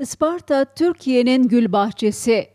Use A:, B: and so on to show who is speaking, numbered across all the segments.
A: Isparta, Türkiye'nin gül bahçesi.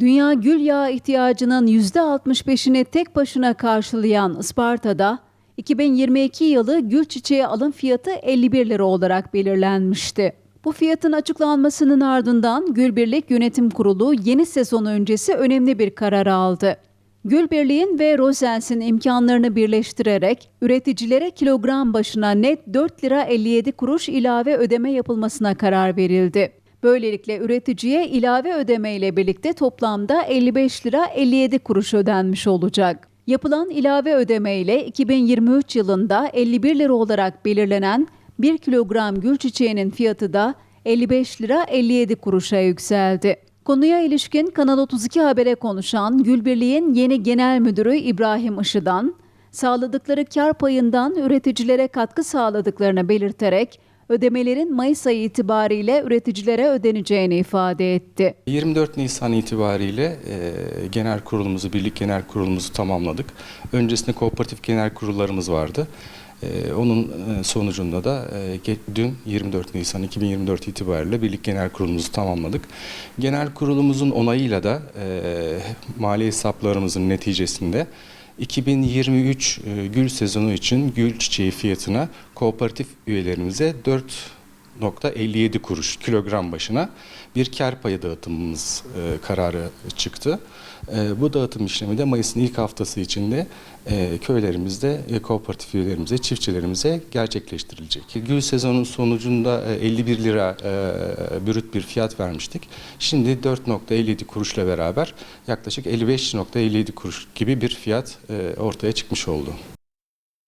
A: Dünya gül yağı ihtiyacının %65'ini tek başına karşılayan Isparta'da 2022 yılı gül çiçeği alım fiyatı 51 lira olarak belirlenmişti. Bu fiyatın açıklanmasının ardından Gülbirlik Yönetim Kurulu yeni sezon öncesi önemli bir karar aldı. Gülbirliğin ve Rosens'in imkanlarını birleştirerek üreticilere kilogram başına net 4 lira 57 kuruş ilave ödeme yapılmasına karar verildi. Böylelikle üreticiye ilave ödeme ile birlikte toplamda 55 lira 57 kuruş ödenmiş olacak. Yapılan ilave ödeme ile 2023 yılında 51 lira olarak belirlenen 1 kilogram gül çiçeğinin fiyatı da 55 lira 57 kuruşa yükseldi. Konuya ilişkin Kanal 32 Haber'e konuşan Gülbirliğin yeni genel müdürü İbrahim Işı'dan, sağladıkları kar payından üreticilere katkı sağladıklarını belirterek ödemelerin Mayıs ayı itibariyle üreticilere ödeneceğini ifade etti.
B: 24 Nisan itibariyle e, genel kurulumuzu, birlik genel kurulumuzu tamamladık. Öncesinde kooperatif genel kurullarımız vardı. E, onun e, sonucunda da e, dün 24 Nisan 2024 itibariyle birlik genel kurulumuzu tamamladık. Genel kurulumuzun onayıyla da mali hesaplarımızın neticesinde 2023 e, gül sezonu için gül çiçeği fiyatına kooperatif üyelerimize 4.57 kuruş kilogram başına bir kar payı dağıtımımız e, kararı çıktı. E, bu dağıtım işlemi de Mayıs'ın ilk haftası içinde e, köylerimizde, e, kooperatif üyelerimize, çiftçilerimize gerçekleştirilecek. Gül sezonun sonucunda e, 51 lira e, bürüt bir fiyat vermiştik. Şimdi 4.57 kuruşla beraber yaklaşık 55.57 kuruş gibi bir fiyat e, ortaya çıkmış oldu.